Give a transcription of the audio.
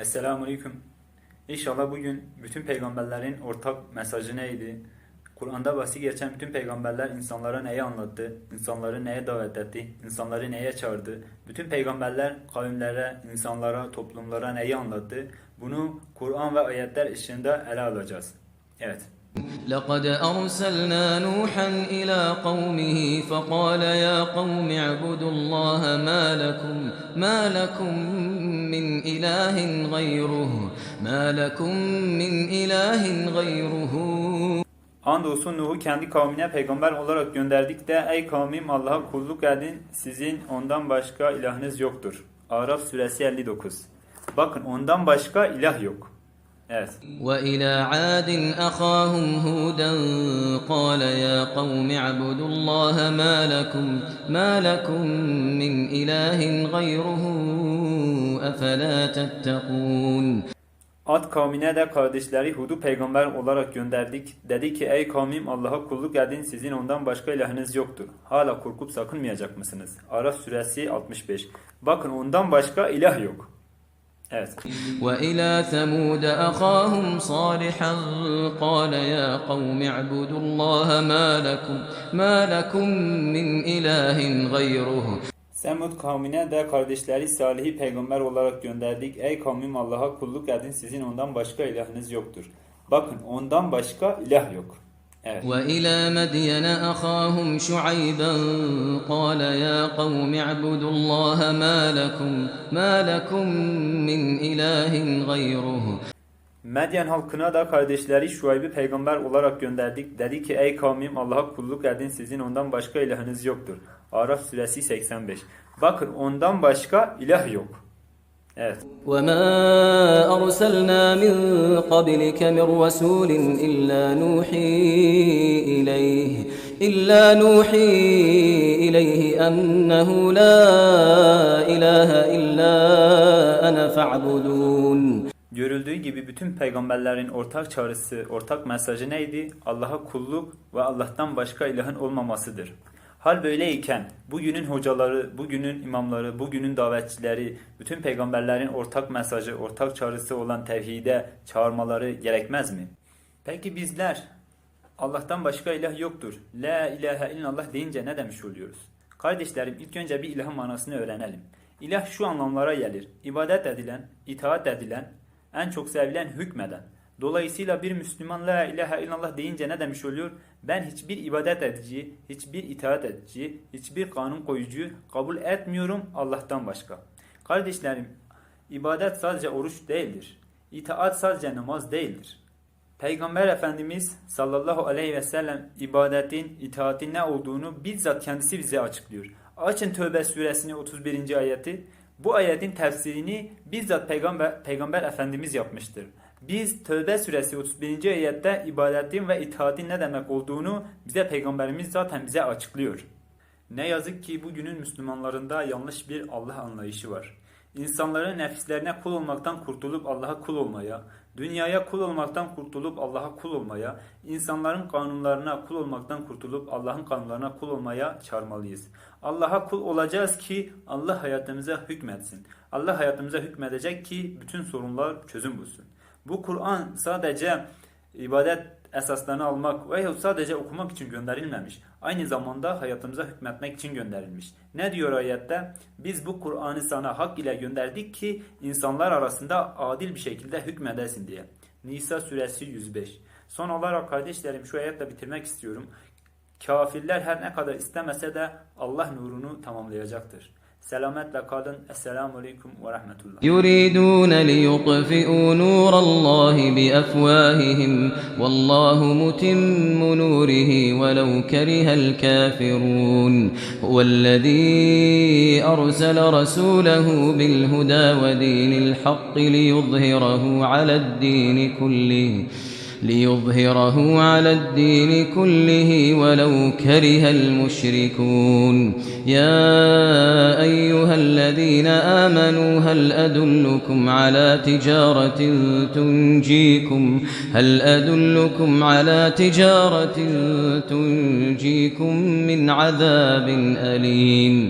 Esselamu Aleyküm. İnşallah bugün bütün peygamberlerin ortak mesajı neydi? Kur'an'da bahsi geçen bütün peygamberler insanlara neyi anlattı? İnsanları neye davet etti? İnsanları neye çağırdı? Bütün peygamberler kavimlere, insanlara, toplumlara neyi anlattı? Bunu Kur'an ve ayetler ışığında ele alacağız. Evet. لقد أرسلنا نوحا إلى قومه فقال يا قوم اعبدوا الله ما لكم ما لكم من إله غيره ما لكم من إله غيره Andolsun Nuh'u kendi kavmine peygamber olarak gönderdik de ey kavmim Allah'a kulluk edin sizin ondan başka ilahınız yoktur. Araf suresi 59. Bakın ondan başka ilah yok. Evet. وإلى عاد أخاهم هودا قال يا قوم اعبدوا الله ما لكم ما لكم من إله غيره أفلا تتقون Ad kavmine de kardeşleri Hud'u peygamber olarak gönderdik. Dedi ki ey kavmim Allah'a kulluk edin sizin ondan başka ilahınız yoktur. Hala korkup sakınmayacak mısınız? Araf suresi 65. Bakın ondan başka ilah yok. Evet. وإلى ثمود أخاهم صالحا قال يا قوم اعبدوا الله ما لكم ما لكم من إله غيره Semud kavmine de kardeşleri Salih'i peygamber olarak gönderdik. Ey kavmim Allah'a kulluk edin sizin ondan başka ilahınız yoktur. Bakın ondan başka ilah yok. Evet. وإلى مدين أخاهم شعيبا قال يا قوم اعبدوا الله ما لكم ما لكم من إله غيره Medyen halkına da kardeşleri Şuayb'i peygamber olarak gönderdik. Dedi ki ey kavmim Allah'a kulluk edin sizin ondan başka ilahınız yoktur. Araf suresi 85. Bakın ondan başka ilah yok. Evet. وما أرسلنا من قبلك من رسول إلا نوحي إليه إلا نوحي إليه أنه لا إله إلا أنا فاعبدون Görüldüğü gibi bütün peygamberlerin ortak çağrısı, ortak mesajı neydi? Allah'a kulluk ve Allah'tan başka ilahın olmamasıdır. Hal böyleyken bugünün hocaları, bugünün imamları, bugünün davetçileri, bütün peygamberlerin ortak mesajı, ortak çağrısı olan tevhide çağırmaları gerekmez mi? Peki bizler Allah'tan başka ilah yoktur. La ilahe illallah deyince ne demiş oluyoruz? Kardeşlerim ilk önce bir ilahın manasını öğrenelim. İlah şu anlamlara gelir. İbadet edilen, itaat edilen, en çok sevilen hükmeden. Dolayısıyla bir Müslüman la ilahe illallah deyince ne demiş oluyor? Ben hiçbir ibadet edici, hiçbir itaat edici, hiçbir kanun koyucu kabul etmiyorum Allah'tan başka. Kardeşlerim, ibadet sadece oruç değildir. İtaat sadece namaz değildir. Peygamber Efendimiz sallallahu aleyhi ve sellem ibadetin, itaatin ne olduğunu bizzat kendisi bize açıklıyor. Açın Tövbe suresini 31. ayeti. Bu ayetin tefsirini bizzat Peygamber, Peygamber Efendimiz yapmıştır. Biz Tövbe suresi 31. ayette ibadetin ve itaatin ne demek olduğunu bize Peygamberimiz zaten bize açıklıyor. Ne yazık ki bugünün Müslümanlarında yanlış bir Allah anlayışı var. İnsanların nefislerine kul olmaktan kurtulup Allah'a kul olmaya, dünyaya kul olmaktan kurtulup Allah'a kul olmaya, insanların kanunlarına kul olmaktan kurtulup Allah'ın kanunlarına kul olmaya çağırmalıyız. Allah'a kul olacağız ki Allah hayatımıza hükmetsin. Allah hayatımıza hükmedecek ki bütün sorunlar çözüm bulsun. Bu Kur'an sadece ibadet esaslarını almak veyahut sadece okumak için gönderilmemiş. Aynı zamanda hayatımıza hükmetmek için gönderilmiş. Ne diyor ayette? Biz bu Kur'an'ı sana hak ile gönderdik ki insanlar arasında adil bir şekilde hükmedesin diye. Nisa suresi 105. Son olarak kardeşlerim şu ayetle bitirmek istiyorum. Kafirler her ne kadar istemese de Allah nurunu tamamlayacaktır. Selametle kalın. Esselamu Aleyküm ve Rahmetullah. يريدون ليطفئوا نور الله بأفواههم والله متم نوره ولو كره الكافرون هو الذي أرسل رسوله بالهدى ودين الحق ليظهره على الدين كله ليظهره على الدين كله ولو كره المشركون. يا أيها الذين آمنوا هل أدلكم على تجارة تنجيكم؟ هل أدلكم على تجارة تنجيكم من عذاب أليم؟